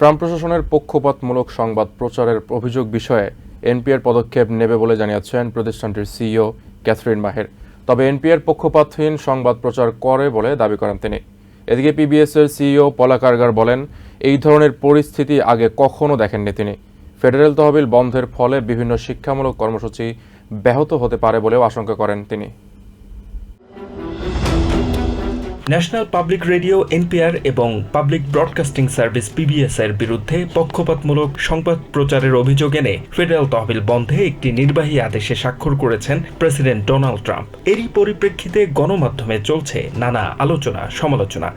Trump প্রশাসনের পক্ষপাতমূলক সংবাদ প্রচারের অভিযোগ বিষয়ে এনপিআর পদক্ষেপ নেবে বলে জানিয়েছেন প্রতিষ্ঠানটির সিইও ক্যাথরিন মাহের। তবে এনপিআর পক্ষপাতহীন সংবাদ প্রচার করে বলে দাবি করেন তিনি। এদিকে পিবিএস এর সিইও পলা কারগার বলেন, এই ধরনের পরিস্থিতি আগে কখনো দেখেননি তিনি। ফেডারেল তহবিল বন্ধের ফলে বিভিন্ন শিক্ষামূলক কর্মসূচি ব্যাহত হতে পারে বলেও আশঙ্কা করেন তিনি। ন্যাশনাল পাবলিক রেডিও এনপিআর এবং পাবলিক ব্রডকাস্টিং সার্ভিস পিবিএস এর বিরুদ্ধে পক্ষপাতমূলক সংবাদ প্রচারের অভিযোগ এনে ফেডারেল তহবিল বন্ধে একটি নির্বাহী আদেশে স্বাক্ষর করেছেন প্রেসিডেন্ট ডোনাল্ড ট্রাম্প। এরই পরিপ্রেক্ষিতে গণমাধ্যমে চলছে নানা আলোচনা সমালোচনা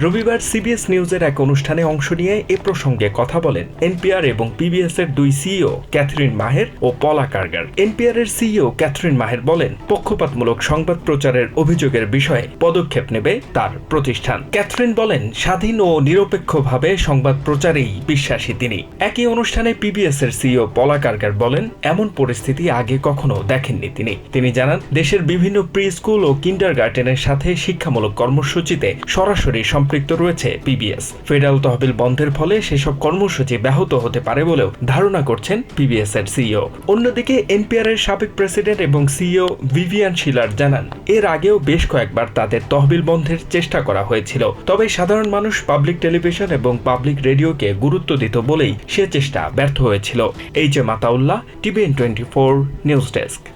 রবিবার সিবিএস নিউজের এক অনুষ্ঠানে অংশ নিয়ে এ প্রসঙ্গে কথা বলেন এনপিআর এবং পিবিএস এর দুই সিইও ক্যাথরিন মাহের ও পলা কার্গার। এনপিআর এর সিইও ক্যাথরিন মাহের বলেন, পক্ষপাতমূলক সংবাদ প্রচারের অভিযোগের বিষয়ে পদক্ষেপ নেবে তার প্রতিষ্ঠান। ক্যাথরিন বলেন, স্বাধীন ও নিরপেক্ষভাবে সংবাদ প্রচারেই বিশ্বাসী তিনি। একই অনুষ্ঠানে পিবিএস এর সিইও পলা কার্গার বলেন, এমন পরিস্থিতি আগে কখনো দেখেননি তিনি। তিনি জানান, দেশের বিভিন্ন প্রি স্কুল ও কিন্ডার গার্ডেনের সাথে শিক্ষামূলক কর্মসূচিতে সরাসরি সম্পৃক্ত রয়েছে পিবিএস ফেডারেল তহবিল বন্ধের ফলে সেসব কর্মসূচি ব্যাহত হতে পারে বলেও ধারণা করছেন পিবিএস এর সিইও অন্যদিকে এনপিআর এর সাবেক প্রেসিডেন্ট এবং সিইও ভিভিয়ান শিলার জানান, এর আগেও বেশ কয়েকবার তাদের তহবিল বন্ধের চেষ্টা করা হয়েছিল। তবে সাধারণ মানুষ পাবলিক টেলিভিশন এবং পাবলিক রেডিওকে গুরুত্ব দিত বলেই সে চেষ্টা ব্যর্থ হয়েছিল। H A Mataullah TVN twenty four news desk